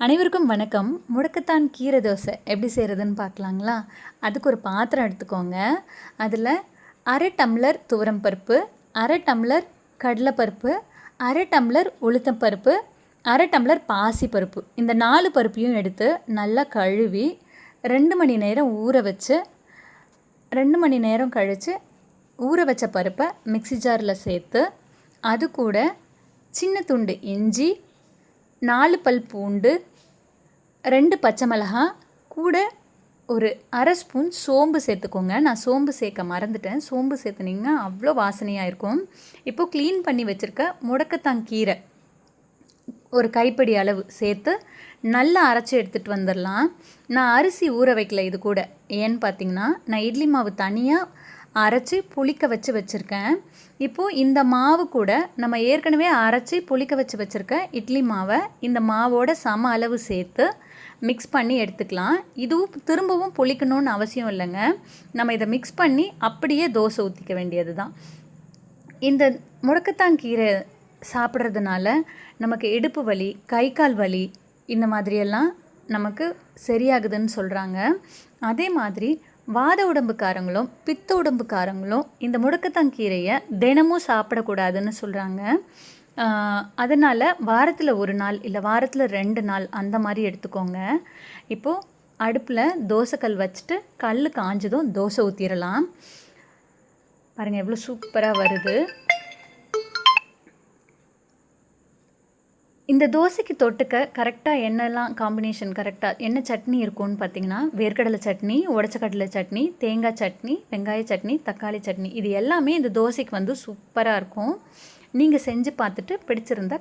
அனைவருக்கும் வணக்கம். முடக்கத்தான் கீரை தோசை எப்படி செய்கிறதுன்னு பார்க்கலாங்களா? அதுக்கு ஒரு பாத்திரம் எடுத்துக்கோங்க. அதில் அரை டம்ளர் துவரம் பருப்பு அரை டம்ளர் கடலைப்பருப்பு அரை டம்ளர் உளுத்தப்பருப்பு அரை டம்ளர் பாசிப்பருப்பு. இந்த நாலு பருப்பையும் எடுத்து நல்லா கழுவி ரெண்டு மணி நேரம் ஊற வச்சு ரெண்டு மணி நேரம் கழித்து ஊற வச்ச பருப்பை மிக்ஸி ஜாரில் சேர்த்து அது கூட சின்ன துண்டு இஞ்சி நாலு பல் பூண்டு ரெண்டு பச்சை மிளகாய் கூட ஒரு அரை ஸ்பூன் சோம்பு சேர்த்துக்கோங்க. நான் சோம்பு சேர்க்க மறந்துட்டேன். சோம்பு சேர்த்துனீங்கன்னா அவ்வளோ வாசனையாக இருக்கும் இப்போது க்ளீன் பண்ணி வச்சுருக்க முடக்கத்தான் கீரை. ஒரு கைப்பிடி அளவு சேர்த்து நல்லா அரைச்சி எடுத்துகிட்டு வந்துடலாம். நான் அரிசி ஊற வைக்கல இது கூட. ஏன்னு பார்த்தீங்கன்னா நான் இட்லி மாவு தனியாக அரைச்சி புளிக்க வச்சு வச்சுருக்கேன். இப்போது இந்த மாவு கூட நம்ம ஏற்கனவே அரைச்சி புளிக்க வச்சு வச்சுருக்க இட்லி மாவை இந்த மாவோட சம அளவு சேர்த்து மிக்ஸ் பண்ணி எடுத்துக்கலாம். இதுவும் திரும்பவும் புளிக்கணும்னு அவசியம் இல்லைங்க. நம்ம இதை மிக்ஸ் பண்ணி அப்படியே தோசை ஊற்றிக்க வேண்டியது தான் இந்த முடக்கத்தான் கீரை சாப்பிட்றதுனால நமக்கு இடுப்பு வலி கை கால் வலி இந்த மாதிரியெல்லாம் நமக்கு சரியாகுதுன்னு சொல்கிறாங்க அதே மாதிரி வாத உடம்புக்காரங்களும் பித்த உடம்புக்காரங்களும் இந்த முடக்கத்தான் கீரையை தினமும் சாப்பிடக்கூடாதுன்னு சொல்கிறாங்க அதனால் வாரத்தில் ஒரு நாள் இல்லை வாரத்தில் ரெண்டு நாள் அந்த மாதிரி எடுத்துக்கோங்க. இப்போது அடுப்பில் தோசைக்கல் வச்சுட்டு கல் காஞ்சதும் தோசை ஊற்றிடலாம் பாருங்கள் எவ்வளோ சூப்பராக வருது. இந்த தோசைக்கு தொட்டுக்க கரெக்டாக என்னெல்லாம் காம்பினேஷன் கரெக்டாக என்ன சட்னி இருக்கும்னு பார்த்தீங்கன்னா வேர்க்கடலை சட்னி உடச்சக்கடலை சட்னி தேங்காய் சட்னி வெங்காய சட்னி தக்காளி சட்னி. இது எல்லாமே இந்த தோசைக்கு வந்து சூப்பராக இருக்கும். நீங்கள் செஞ்சு பார்த்துட்டு பிடிச்சிருந்தா